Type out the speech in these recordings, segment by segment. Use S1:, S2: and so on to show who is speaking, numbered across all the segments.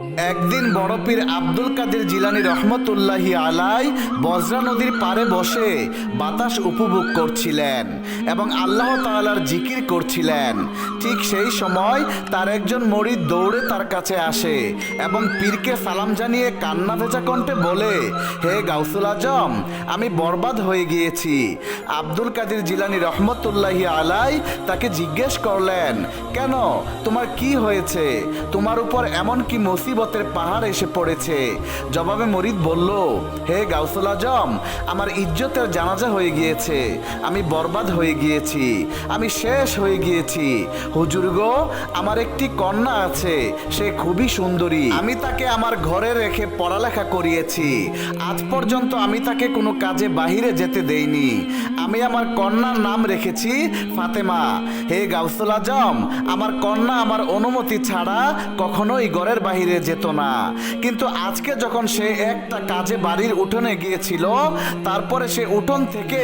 S1: একদিন বড়পীর আব্দুল কাদের জিলানি রহমতুল্লাহি আলাই বজরা নদীর পারে বসে বাতাস উপভোগ করছিলেন এবং আল্লাহ তাআলার জিকির করছিলেন। ঠিক সেই সময় তার একজন মরিদ দৌড়ে তার কাছে আসে এবং পীরকে সালাম জানিয়ে কান্না ভেজা কণ্ঠে বলে, হে গাউসুল আজম, আমি বরবাদ হয়ে গিয়েছি। আব্দুল কাদের জিলানি রহমতুল্লাহি আলাই তাকে জিজ্ঞেস করলেন, কেন? তোমার কি হয়েছে? তোমার উপর এমন কি মুসিবতের পাহাড় এসে পড়েছে। জবাবে মরিদ বলল, হে গাউসুল আজম, আমার ইজ্জতের জানাজা হয়ে গিয়েছে। আমি বরবাদ হয়ে গিয়েছি। আমি শেষ হয়ে গিয়েছি। হুজুর গো, আমার একটি কন্যা আছে, সে খুবই সুন্দরী। আমি তাকে আমার ঘরে রেখে পড়ালেখা করিয়েছি। আজ পর্যন্ত আমি তাকে কোনো কাজে বাহিরে যেতে দেইনি। আমি আমার কন্যার নাম রেখেছি ফাতেমা। হে গাউসুল আজম, আমার কন্যা আমার অনুমতি ছাড়া কখনোই ঘরের বাহিরে যেত না। কিন্তু আজকে যখন সে একটা কাজে বাড়ির উঠোনে গিয়েছিল, তারপরে সে উঠোন থেকে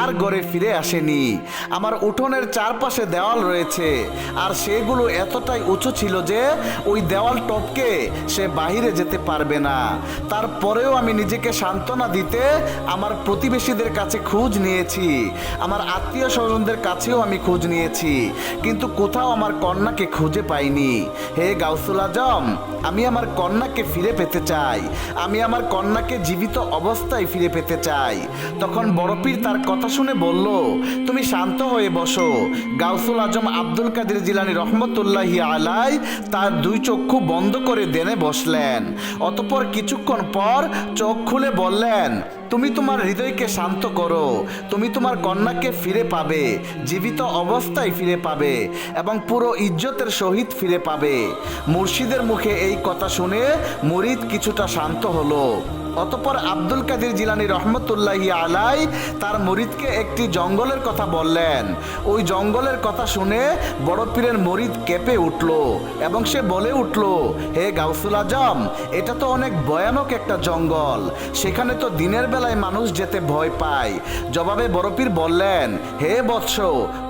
S1: আর ঘরে ফিরে আসেনি। আমার উঠোনের চারপাশে দেওয়াল রয়েছে, আর সেগুলো এতটাই উঁচু ছিল যে ওই দেওয়াল টপকে সে বাহিরে যেতে পারবে না। তারপরেও আমি নিজেকে সান্ত্বনা দিতে আমার প্রতিবেশীদের কাছে খোঁজ নিয়েছি, আমার আত্মীয় স্বজনদের কাছেও আমি খোঁজ নিয়েছি, কিন্তু কোথাও আমার কন্যাকে খুঁজে পাইনি। হে গাউসুল আজম আমি আমার কন্যাকে ফিরে পেতে চাই। আমি আমার কন্যাকে জীবিত অবস্থায় ফিরে পেতে চাই। তখন বড়পীর তার কথা শুনে বলল, তুমি শান্ত হয়ে বসো। গাউসুল আজম আব্দুল কাদের জিলানি রহমতুল্লাহি আলাই তার দুই চক্ষু বন্ধ করে দেনে বসলেন। অতপর কিছুক্ষণ পর চোখ খুলে বললেন, তুমি তোমার হৃদয়কে শান্ত করো। তুমি তোমার কন্যাকে ফিরে পাবে, জীবিত অবস্থায় ফিরে পাবে এবং পুরো ইজ্জতের সহিত ফিরে পাবে। মুর্শিদের মুখে এই কথা শুনে মরিদ কিছুটা শান্ত হলো। অতপর আব্দুল কাদের জিলানি রহমতুল্লাহি আলাই তার মরিদকে একটি জঙ্গলের কথা বললেন। ওই জঙ্গলের কথা শুনে বড় পীরের মরিদ কেঁপে উঠল এবং সে বলে উঠল, হে গাউসুল আজম, এটা তো অনেক ভয়ানক একটা জঙ্গল। সেখানে তো দিনের বেলায় মানুষ যেতে ভয় পায়। জবাবে বড় পীর বললেন, হে বৎস,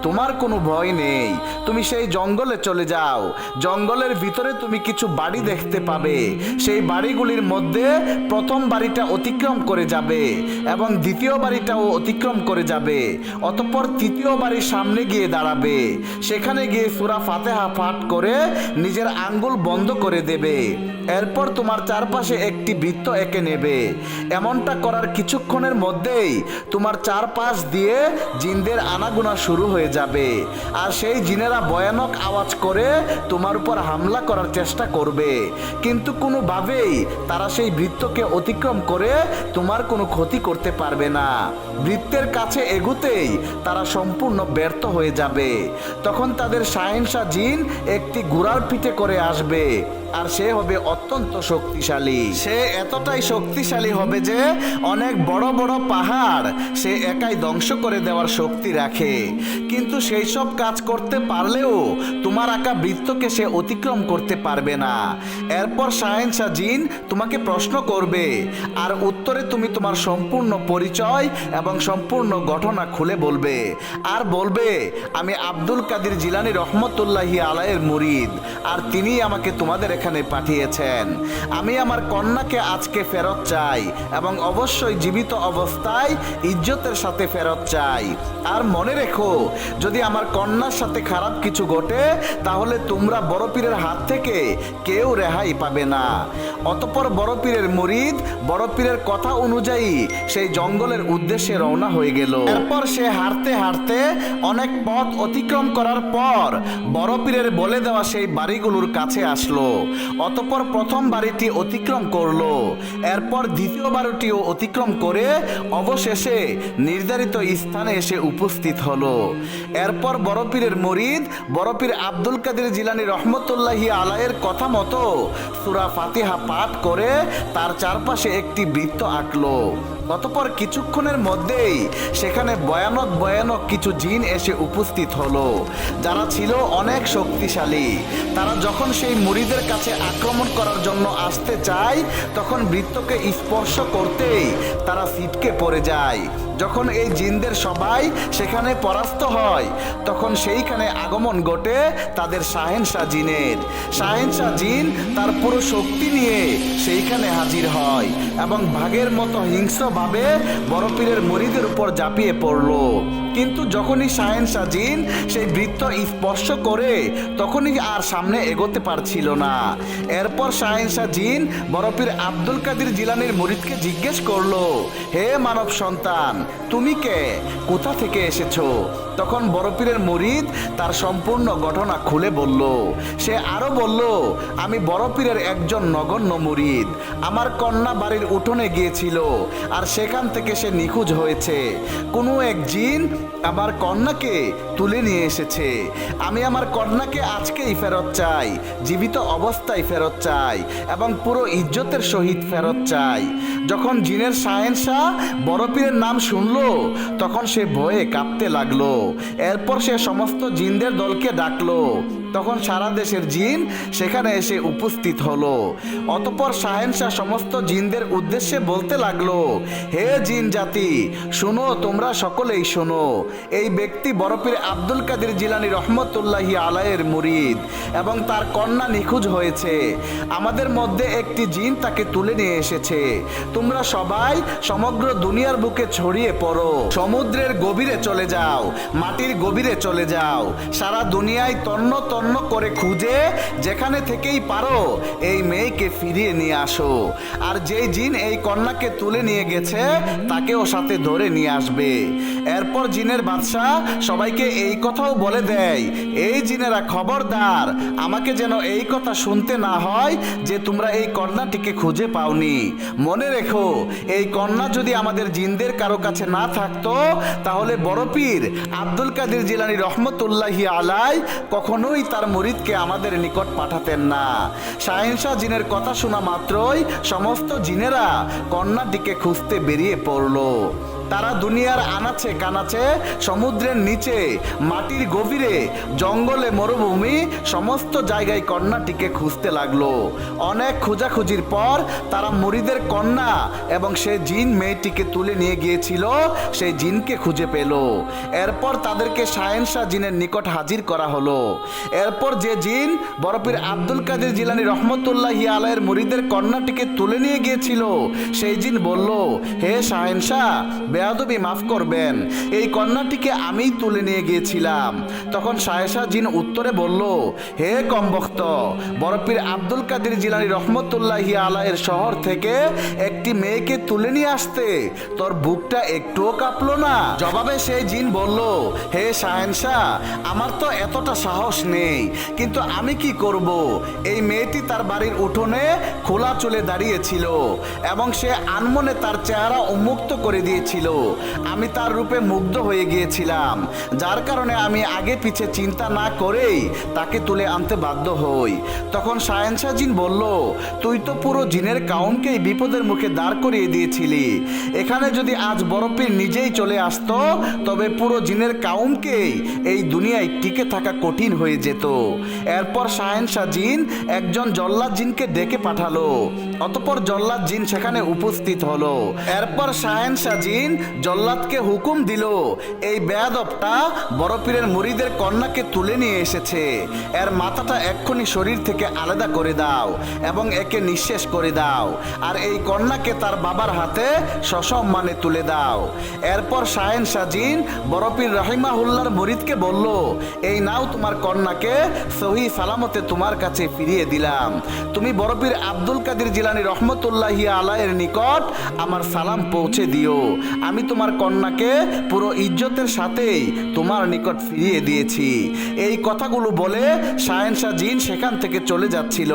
S1: তোমার কোনো ভয় নেই। তুমি সেই জঙ্গলে চলে যাও। জঙ্গলের ভিতরে তুমি কিছু বাড়ি দেখতে পাবে। সেই বাড়িগুলির মধ্যে প্রথম বাড়িটা অতিক্রম করে যাবে এবং দ্বিতীয় বাড়িটাও অতিক্রম করে যাবে। অতঃপর তৃতীয় বাড়ির সামনে গিয়ে দাঁড়াবে। সেখানে গিয়ে সুরা ফাতেহা পাঠ করে নিজের আঙ্গুল বন্ধ করে দেবে। এরপর তোমার চারপাশে একটি বৃত্ত এঁকে নেবে। এমনটা করার কিছুক্ষণের মধ্যেই তোমার চারপাশ দিয়ে জিনদের আনাগোনা শুরু হয়ে যাবে। আর সেই জিনেরা ভয়ানক আওয়াজ করে তোমার উপর হামলা করার চেষ্টা করবে। কিন্তু কোনোভাবেই তারা সেই বৃত্তকে অতিক্রম করে তোমার কোনো ক্ষতি করতে পারবে না। বৃত্তের কাছে এগুতেই তারা সম্পূর্ণ ব্যর্থ হয়ে যাবে। তখন তাদের সাহেনশা জিন একটি ঘোড়ার পিঠে করে আসবে। আর সে হবে অত্যন্ত শক্তিশালী। সে এতটাই শক্তিশালী হবে যে অনেক বড় বড় পাহাড় সে একাই ধ্বংস করে দেওয়ার শক্তি রাখে। কিন্তু সেই সব কাজ করতে পারলেও তোমার আঁকা বৃত্তকে সে অতিক্রম করতে পারবে না। এরপর সায়েন্সা জিন তোমাকে প্রশ্ন করবে, আর উত্তরে তুমি তোমার সম্পূর্ণ পরিচয় এবং সম্পূর্ণ ঘটনা খুলে বলবে। আর বলবে, আমি আব্দুল কাদির জিলানি রহমতুল্লাহি আলাইয়ের মুরিদ, আর তিনি আমাকে তোমাদের এখানে পাঠিয়েছেন। আমি আমার কন্যাকে আজকে ফেরত চাই এবং অবশ্যই জীবিত অবস্থায় ইজ্জতের সাথে ফেরত চাই। আর মনে রেখো, যদি আমার কন্যার সাথে খারাপ কিছু ঘটে, তাহলে তোমরা বড় পীরের হাত থেকে কেউ রেহাই পাবে না। অতপর বড় পীরের মুরিদ, বড় পীরের কথা অনুযায়ী সেই জঙ্গলের উদ্দেশ্যে রওনা হয়ে গেল। এরপর সে হাঁটতে হাঁটতে অনেক পথ অতিক্রম করার পর বড় পীরের বলে দেওয়া সেই বাড়িগুলোর কাছে আসলো। অতপর প্রথম বাড়িটি অতিক্রম করল। এরপর দ্বিতীয় বাড়িটিও অতিক্রম করে অবশেষে নির্ধারিত স্থানে এসে উপস্থিত হলো। এরপর বড় পীরের মরিদ বড় পীর আব্দুল কাদের জিলানি রহমতুল্লাহি আলায়ের কথা মতো সুরা ফাতিহা পাঠ করে তার চারপাশে একটি বৃত্ত আঁকলো। অতপর কিছুক্ষণের মধ্যেই সেখানে ভয়ানক ভয়ানক কিছু জিন এসে উপস্থিত হলো। যারা ছিল অনেক শক্তিশালী। তারা যখন সেই মুড়িদের কাছে আক্রমণ করার জন্য আসতে চায়, তখন বৃত্তকে স্পর্শ করতেই তারা সিটকে পড়ে যায়। যখন এই জিনদের সবাই সেখানে পরাস্ত হয়, তখন সেইখানে আগমন ঘটে তাদের শাহেনশাহ জিনের। শাহেনশাহ জিন তার পুরো শক্তি নিয়ে সেইখানে হাজির হয় এবং ভাগের মতো হিংস্রভাবে বরফিরের মরিদের উপর ঝাঁপিয়ে পড়ল। কিন্তু যখনই সায়েন সাজিন সেই বৃত্ত স্পর্শ করে, তখনই আর সামনে এগোতে পারছিল না। এরপর সায়েন সাজিন বরফির আব্দুল কাদির জিলানির মরিদকে জিজ্ঞেস করল, হে মানব সন্তান, তুমি কে? কোথা থেকে এসেছ? তখন বড়পীরের মরিদ তার সম্পূর্ণ ঘটনা খুলে বলল, সে আরও বলল, আমি বড়পীরের একজন নগণ্য মুরিদ। আমার কন্যা বাড়ির উঠোনে গিয়েছিল আর সেখান থেকে সে নিখোঁজ হয়েছে। কোনো এক জিন আমার কন্যাকে তুলে নিয়ে এসেছে। আমি আমার কন্যাকে আজকেই ফেরত চাই, জীবিত অবস্থায় ফেরত চাই এবং পুরো ইজ্জতের সহিত ফেরত চাই। যখন জিনের শাহেনশাহ বড়পীরের নাম শুনলো, তখন সে ভয়ে কাঁপতে লাগল। এরপর সে সমস্ত জিনদের দলকে ডাকলো। তখন সারা দেশের জিন সেখানে এসে উপস্থিত হলো। অতপর শাহেনশাহ সমস্ত জিনদের উদ্দেশ্যে বলতে লাগল, হে জিন জাতি, শোনো, তোমরা সকলেই শোনো। এই ব্যক্তি বরফির আব্দুল কাদের জিলানি রহমতুল্লাহি আলায়ের মুরিদ এবং তার কন্যা নিখোঁজ হয়েছে। আমাদের মধ্যে একটি জিন তাকে তুলে নিয়ে এসেছে। তোমরা সবাই সমগ্র দুনিয়ার বুকে ছড়িয়ে পড়ো। সমুদ্রের গভীরে চলে যাও, মাটির গভীরে চলে যাও। সারা দুনিয়ায় তন্ন করে খুঁজে যেখানে থেকেই পারো, এই মেয়েকে ফিরিয়ে নিয়ে আসো। আর যেই জিন এই কন্যাকে তুলে নিয়ে গেছে, তাকেও সাথে ধরে নিয়ে আসবে। এরপর জিনের বাদশাহ সবাইকে এই কথাও বলে দেয়, এই জিনেরা খবরদার, আমাকে যেন এই কথা শুনতে না হয় যে তোমরা এই কন্যাটিকে খুঁজে পাওনি। মনে রেখো, এই কন্যা যদি আমাদের জিনদের কারও কাছে না থাকতো, তাহলে বড় পীর আব্দুল কাদের জিলানি রহমতুল্লাহি আলাই কখনোই তার মুরিদকে আমাদের নিকট পাঠাতেন না। শাহিনশাহ জিনের কথা শোনা মাত্রই সমস্ত জিনেরা কন্যার দিকে খুঁজতে বেরিয়ে পড়ল। তারা দুনিয়ার আনাচে কানাচে, সমুদ্রের নিচে, মাটির গভীরে, জঙ্গলে মরুভূমি, সমস্ত জায়গায় কন্যাটিকে খুঁজতে লাগল। অনেক খোঁজাখুঁজির পর তারা মুড়িদের কন্যা এবং সে জিন মেয়েটিকে তুলে নিয়ে গিয়েছিল, সেই জিনকে খুঁজে পেল। এরপর তাদেরকে শাহেনশাহ জিনের নিকট হাজির করা হলো। এরপর যে জিন বরফির আব্দুল কাদের জিলানি রহমতুল্লাহি আলাইয়ের মুড়িদের কন্যাটিকে তুলে নিয়ে গিয়েছিল, সেই জিন বলল, হে শাহেনশাহ বেয়াদবি মাফ করবেন। এই কন্যাটিকে আমিই তুলে নিয়ে গিয়েছিলাম। তখন শাহেশা জিন উত্তরে বলল, হে কমবক্ত, বরফির আব্দুল কাদির জিলানি রহমতুল্লাহি আলাইয়ের শহর থেকে একটি মেয়েকে তুলে নিয়ে আসতে তোর বুকটা একটুও কাঁপলো না? জবাবে সেই জিন বলল, হে শাহেনশাহ আমার তো এতটা সাহস নেই, কিন্তু আমি কি করব? এই মেয়েটি তার বাড়ির উঠোনে খোলা চলে দাঁড়িয়েছিল এবং সে আনমনে তার চেহারা উন্মুক্ত করে দিয়েছিল। আমি তার রূপে মুগ্ধ হয়ে গিয়েছিলাম। যার কারণে আমি আগে পিছে চিন্তা না করেই তাকে তুলে আনতে বাধ্য হই। তখন শাহেনশাহ জিন বলল, তুই তো পুরো জিনের কাউন্টকেই বিপদের মুখে দাঁড় করিয়ে দিয়েছিলি। এখানে যদি আজ বরফির নিজেই চলে আসতো, তবে পুরো জিনের কাউন্টকেই এই দুনিয়ায় টিকে থাকা কঠিন হয়ে যেত। এরপর শাহেনশাহ জিন একজন জল্লাদ জিনকে ডেকে পাঠালো। অতপর জল্লাদ জিন সেখানে উপস্থিত হলো। এরপর শাহেনশাহ জিন জল্লাদকে হুকুম দিল, এই বেয়াদবটা বড়পীরের মুড়িদের কন্যাকে তুলে নিয়ে এসেছে। এর মাথাটা এক্ষুনি শরীর থেকে আলাদা করে দাও এবং একে নিঃশেষ করে দাও। আর এই কন্যাকে তার বাবার হাতে সসম্মানে তুলে দাও। এরপর শাহেন সাজিন বরপীর রহিমাহুল্লার মুরিদকে বলল, এই নাও তোমার কন্যাকে সহি সালামতে তোমার কাছে ফিরিয়ে দিলাম। তুমি বরপীর আব্দুল কাদের জিলানি রহমতুল্লাহি আলাইয়ের নিকট আমার সালাম পৌঁছে দিও। আমি তোমার কন্যাকে পুরো ইজ্জতের সাথেই তোমার নিকট ফিরিয়ে দিয়েছি। এই কথাগুলো বলে শাহেনশাহ জিন সেখান থেকে চলে যাচ্ছিল।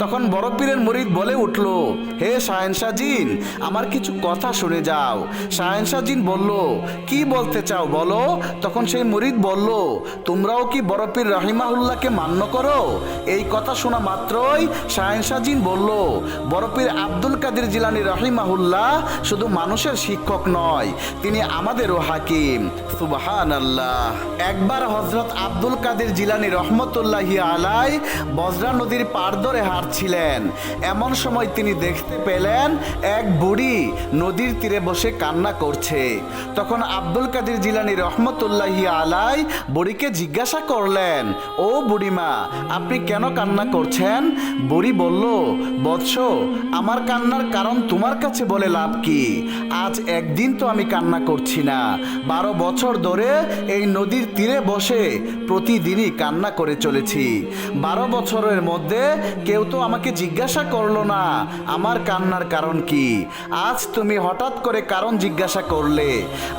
S1: তখন বড় পীরের মুরিদ বলে উঠল, হে শাহেনশাহ জিন, আমার কিছু কথা শুনে যাও। শাহেনশাহ জিন বলল, কি বলতে চাও বলো? তখন সেই মুরিদ বলল, তোমরাও কি বড় পীর রহিমাহুল্লাহকে মান্য করো? এই কথা শোনা মাত্রই শাহেনশাহ জিন বলল বরপীর আব্দুল কাদির জিলানি রহিমাহুল্লাহ শুধু মানুষের শিক্ষক নয়, তিনি আমাদেরও হাকিম। সুবাহান আল্লাহ একবার হজরত আব্দুল কাদির জিলানি রহমতুল্লাহি আলাই বজরা নদীর পার ধরে হাঁটছিলেন। এমন সময় তিনি দেখতে পেলেন এক বুড়ি নদীর তীরে বসে কান্না করছে। তখন আব্দুল কাদির জিলানি রহমতুল্লাহি আলাই বুড়িকে জিজ্ঞাসা করলেন, ও বুড়িমা, আপনি কেন কান্না করছেন? বুড়ি বলল, বৎস আমার কান্নার কারণ তোমার কাছে বলে লাভ কি? আজ একদিন তো আমি কান্না করছি না। বারো বছর ধরে এই নদীর তীরে বসে প্রতিদিনই কান্না করে চলেছি। বারো বছরের মধ্যে কেউ তো আমাকে জিজ্ঞাসা করল না, আমার কান্নার কারণ কি? আজ তুমি হঠাৎ করে কারণ জিজ্ঞাসা করলে।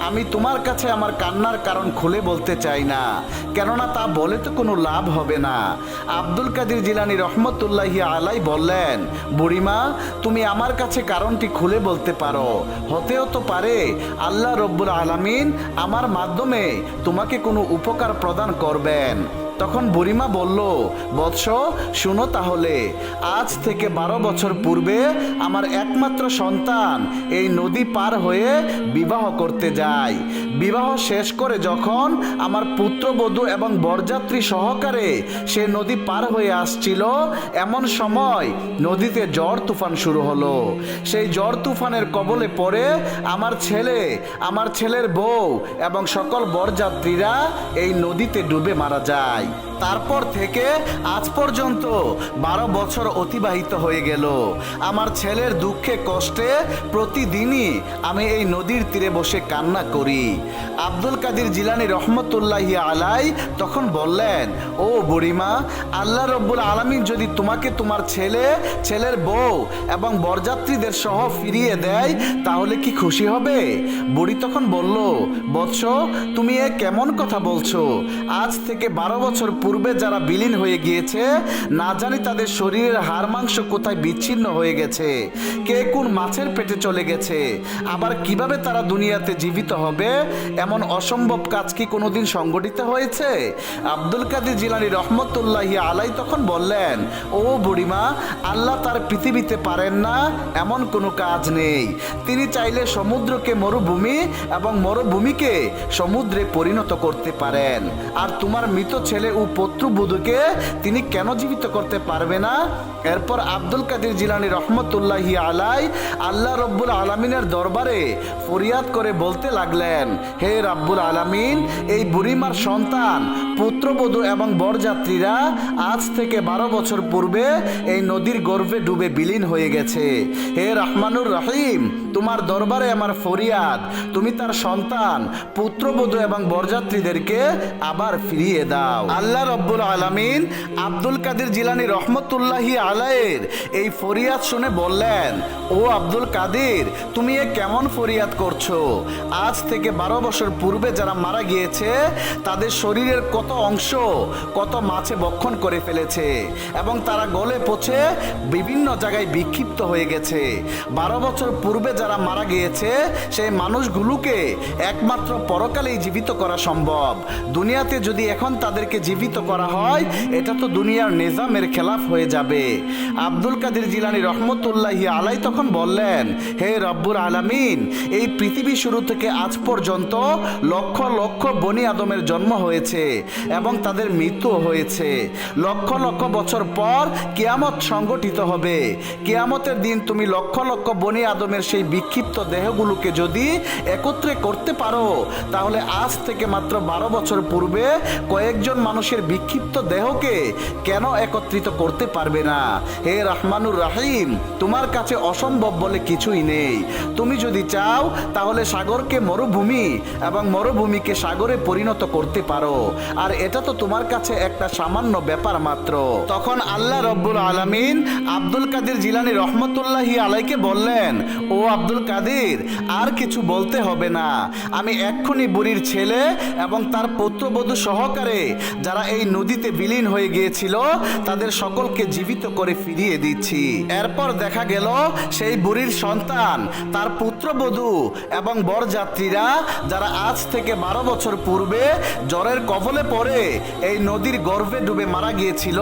S1: আমি তোমার কাছে আমার কান্নার কারণ খুলে বলতে চাই না। কেননা তা বলে তো কোনো লাভ হবে না। আব্দুল কাদির জিলানি রহমতুল্লাহি আলাই বললেন বুড়িমা তুমি আমার কাছে কারণটি খুলে বলতে পারো। হতেও তো পারে আল্লাহ রব্বুল আলমিন আমার মাধ্যমে তোমাকে কোনো উপকার প্রদান করবেন। তখন বুড়িমা বলল, বৎস, শুনো তাহলে, আজ থেকে বারো বছর পূর্বে আমার একমাত্র সন্তান এই নদী পার হয়ে বিবাহ করতে যায়। বিবাহ শেষ করে যখন আমার পুত্রবধূ এবং বরযাত্রী সহকারে সে নদী পার হয়ে আসছিল, এমন সময় নদীতে ঝড় তুফান শুরু হলো। সেই ঝড় তুফানের কবলে পড়ে আমার ছেলে, আমার ছেলের বউ এবং সকল বরযাত্রীরা এই নদীতে ডুবে মারা যায়। নাই তারপর থেকে আজ পর্যন্ত বারো বছর অতিবাহিত হয়ে গেল। আমার ছেলের দুঃখে কষ্টে প্রতিদিনই আমি এই নদীর তীরে বসে কান্না করি। আব্দুল কাদির জিলানি রহমতুল্লাহি আলাই তখন বললেন, ও বুড়িমা, আল্লাহ রব্বুল আলমিন যদি তোমাকে তোমার ছেলে, ছেলের বউ এবং বরযাত্রীদের সহ ফিরিয়ে দেয়, তাহলে কি খুশি হবে? বুড়ি তখন বলল, বৎস, তুমি এ কেমন কথা বলছো? আজ থেকে বারো বছর পূর্বে যারা বিলীন হয়ে গিয়েছে, না জানি তাদের শরীরের হাড় মাংস কোথায় বিচ্ছিন্ন হয়ে গেছে, কে কোন মাছের পেটে চলে গেছে, আবার কীভাবে তারা দুনিয়াতে জীবিত হবে, এমন অসম্ভব কাজ কি কোনোদিন সংগঠিত হয়েছে? আব্দুল কাদের জিলানি রহমতুল্লাহি আলাই তখন বললেন, ও বুড়িমা, আল্লাহ তার পৃথিবীতে পারেন না, এমন কোনো কাজ নেই। তিনি চাইলে সমুদ্রকে মরুভূমি এবং মরুভূমিকে সমুদ্রে পরিণত করতে পারেন। আর তোমার মৃত ছেলে ও পুত্রবধূকে তিনি কেন জীবিত করতে পারবে না? এরপর আব্দুল কাদির জিলানি রহমতুল্লাহি আলাই আল্লাহ রব্বুল আলমিনের দরবারে ফরিয়াদ করে বলতে লাগলেন, হে রাব্বুল আলামিন, এই বুড়িমার সন্তান পুত্রবধূ এবং বরযাত্রীরা আজ থেকে বারো বছর পূর্বে এই নদীর গর্ভে ডুবে বিলীন হয়ে গেছে। হে রহমানুর রহিম, তোমার দরবারে আমার ফরিয়াদ। তুমি তার সন্তান, পুত্রবধূ এবং বরযাত্রীদেরকে আবার ফিরিয়ে দাও। আল্লাহ রব্বুল আলামিন আব্দুল কাদির জিলানি রহমতুল্লাহি আলায়ের এই ফরিয়াদ শুনে বললেন, ও আব্দুল কাদির, তুমি এ কেমন ফরিয়াদ করছ? আজ থেকে বারো বছর পূর্বে যারা মারা গিয়েছে, তাদের শরীরের কত অংশ, কত মাছে বক্ষণ করে ফেলেছে এবং তারা গলে পচে বিভিন্ন জায়গায় বিক্ষিপ্ত হয়ে গেছে। বারো বছর পূর্বে যারা মারা গিয়েছে, সেই মানুষগুলোকে একমাত্র পরকালেই জীবিত করা সম্ভব। দুনিয়াতে যদি এখন তাদেরকে জীবিত করা হয়, এটা তো দুনিয়ার নিজামের খেলাফ হয়ে যাবে। আব্দুল কাদের জিলানি রহমতুল্লাহি আলাই তখন বললেন, হে রব্বুর আলামিন, এই পৃথিবী শুরু থেকে আজ পর্যন্ত লক্ষ লক্ষ বনি আদমের জন্ম হয়েছে। এবং তাদের মৃত্যু হয়েছে। লক্ষ লক্ষ বছর পর কিয়ামত সংগঠিত হবে। কিয়ামতের দিন তুমি লক্ষ লক্ষ বনি আদমের সেই বিক্ষিপ্ত দেহগুলোকে যদি একত্রে করতে পারো, তাহলে আজ থেকে মাত্র বারো বছর পূর্বে কয়েকজন মানুষের বিক্ষিপ্ত দেহকে কেন একত্রিত করতে পারবে না? হে রহমানুর রাহিম, তোমার কাছে অসম্ভব বলে কিছুই নেই। তুমি যদি চাও, তাহলে সাগরকে মরুভূমি এবং মরুভূমিকে সাগরে পরিণত করতে পারো। আর এটা তো তোমার কাছে একটা সামান্য ব্যাপার মাত্র। তখন আল্লাহ রব্বুল আলামিন আব্দুল কাদের জিলানি রহমতুল্লাহি আলাইকে বললেন, ও আব্দুল কাদের, আর কিছু বলতে হবে না। আমি এক্ষুনি বুড়ির ছেলে এবং তার পুত্রবধূ সহকারে যারা এই নদীতে বিলীন হয়ে গিয়েছিল, তাদের সকলকে জীবিত করে ফিরিয়ে দিচ্ছি। এরপর দেখা গেল, সেই বুড়ির সন্তান, তার পুত্রবধূ এবং বরযাত্রীরা যারা আজ থেকে বারো বছর পূর্বে জ্বরের কবলে পড়ে এই নদীর গর্ভে ডুবে মারা গিয়েছিল।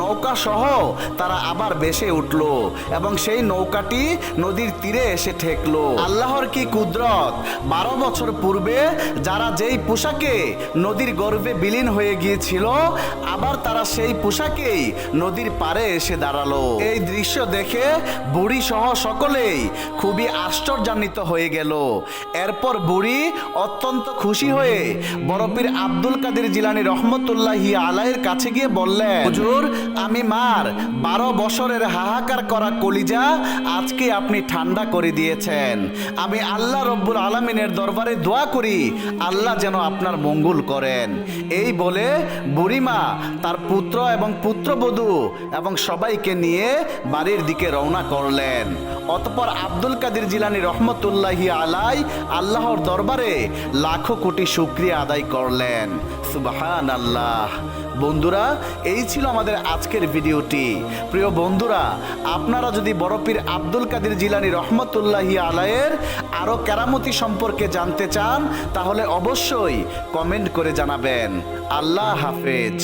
S1: নৌকা সহ তারা আবার বেসে উঠল এবং সেই নৌকাটি নদীর তীরে এসে ঠেকলো। আল্লাহর কি কুদরত? বারো বছর পূর্বে যারা যেই পোশাকে নদীর গর্ভে বিলীন হয়ে গিয়েছিল, আবার তারা সেই পোশাকেই নদীর পারে এসে দাঁড়াল। এই দৃশ্য দেখে বুড়ি সহ সকলেই খুবই আশ্চর্যান্বিত হয়ে গেল। এরপর বুড়ি অত্যন্ত খুশি হয়ে বরফির আব্দুল কাদের জিলানি রহমতুল্লাহি আলাইয়ের কাছে গিয়ে বললেন, হুজুর, আমি মার বারো বছরের হাহাকার করা কলিজা আজকে আপনি ঠান্ডা করে দিয়েছেন। আমি আল্লাহ রব্বুল আলমিনের দরবারে দোয়া করি, আল্লাহ যেন আপনার মঙ্গল করেন। এই বলে বুড়িমা তার পুত্র এবং পুত্রবধূ এবং সবাইকে নিয়ে বাড়ির দিকে রওনা করলেন। অতপর আব্দুল কাদির জিলানি রহমতুল্লাহি আলাই আল্লাহর দরবারে লাখো কোটি শুক্রিয়া আদায় করলেন। সুবাহান আল্লাহ বন্ধুরা, এই ছিল আমাদের আজকের ভিডিওটি। প্রিয় বন্ধুরা, আপনারা যদি বড়পীর আব্দুল কাদির জিলানি রহমতুল্লাহি আলায়ের আরও কেরামতি সম্পর্কে জানতে চান, তাহলে অবশ্যই কমেন্ট করে জানাবেন। আল্লাহ হাফেজ।